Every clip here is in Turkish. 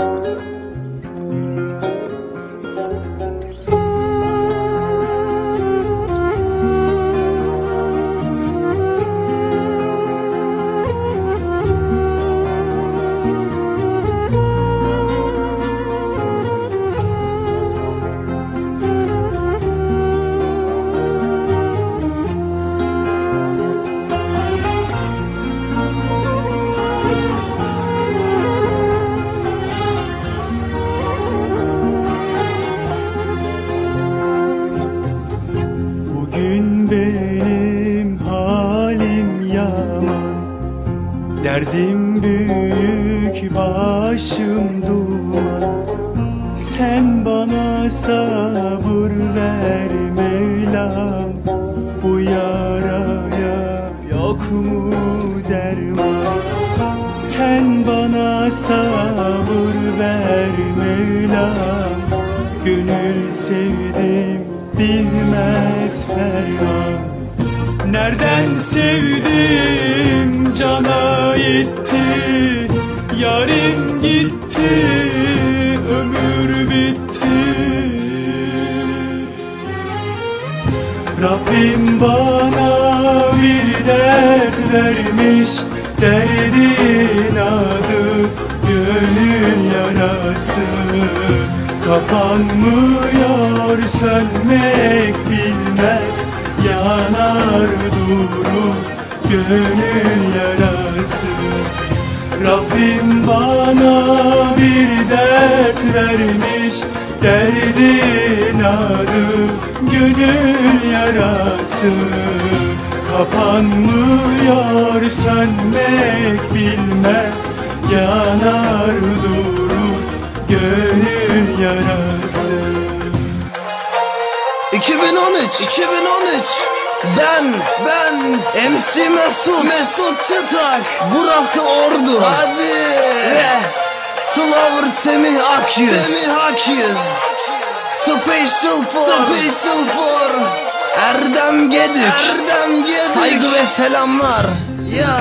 嗯。Derdim büyük başım duman. Sen bana sabır ver Mevlam. Bu yaraya yok mu derman? Sen bana sabır ver Mevlam. Gönül sevdim bilmez ferman. Nereden sevdim cana itti Yarim gitti ömür bitti. Rabbim bana bir dert vermiş Derdin adı gönül yarası. Kapanmıyor sönmek bilmez Yanar durur gönül yarası Rabbim bana bir dert vermiş Derdin adı gönül yarası. Kapanmıyor sönmek bilmez Yanar durur gönül yarası. 2013 2013 ben ben MC Mesut. Mesut Çıtak. Burası Ordu. Hadi. Ve Slower Semih Akyüz. Semih Akyüz. Special for Special for Erdem Gedük Erdem Gedük Saygı ve selamlar. Ya.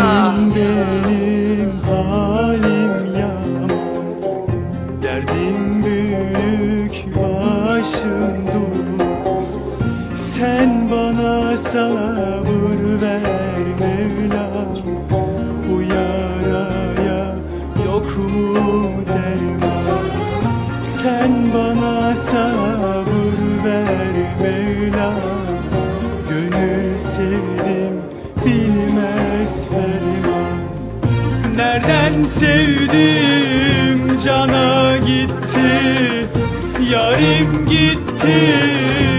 Benim halim yaman. Derdim büyük başım durur Sen bana sabır ver Mevlam Bu yaraya yok mu derman? Sen bana sabır ver Mevlam Gönül sevdim bilmez ferman. Nereden sevdim cana gitti. Yarim gitti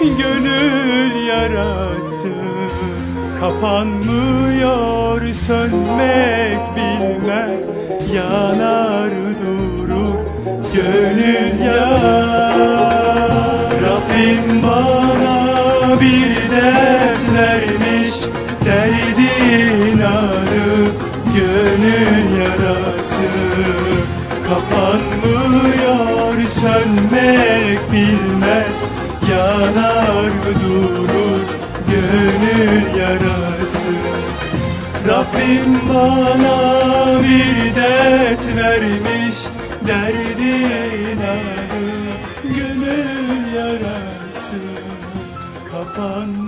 gönül yarası Kapanmıyor sönmek bilmez Yanar durur gönül yar. Rabbim bana bir dert vermiş Derdin adı gönül yarası. Kapanmıyor sönmek bilmez Yanar durur gönül yarası. Rabbim bana bir dert vermiş Derdin adı gönül yarası. Sönmek